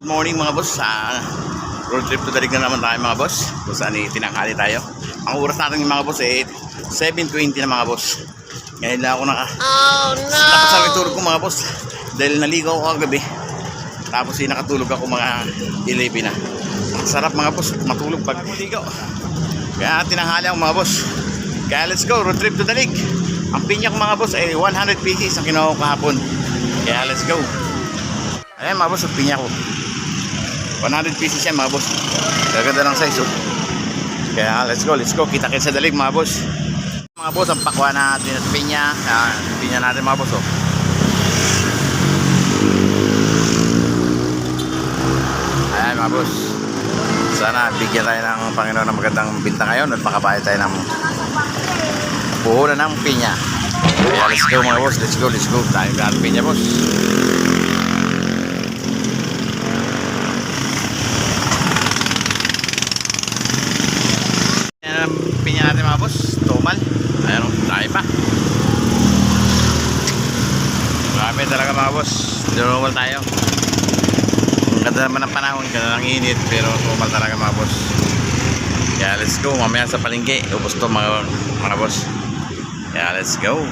Good morning mga boss. Sa road trip to Dalig na naman tayo mga boss. Kung saan eh, tinanghali tayo. Ang oras natin mga boss eh 7.20 na mga boss. Ngayon lang ako naka... Oh no! Tapos ang ko mga boss. Dahil naligaw ako kagabi. Tapos eh, nakatulog ako mga 11 na. Sarap mga boss. Matulog pag ligaw. Kaya tinanghali ako mga boss. Kaya let's go. Road trip to Dalig. Ang pinya ko mga boss ay 100 pieces ang kinuha ko kahapon. Kaya let's go. Ayan mga boss, pinya ko. 100 pieces yan mga boss. Gaganda ng size oh. Kaya let's go, let's go. Kita kita sa dalig mga boss. Mga boss, ang pakwa natin at pinya. Ah, pinya natin mga boss oh. Ayan mga boss. Sana bigyan tayo ng Panginoon ng magandang binta ngayon at makabayad tayo ng puhunan ng pinya. Kaya let's go mga boss, let's go, let's go. Tayo ng pinya boss. Yan ang boss. Tumal. Ayan o, dami pa. Marami talaga mga boss. Tumal tayo. Ang ganda naman ng panahon, ganda ng init, pero tumal talaga mga boss. Kaya let's go, mamaya sa palengke. Ubus to mga, mga boss. Kaya let's go.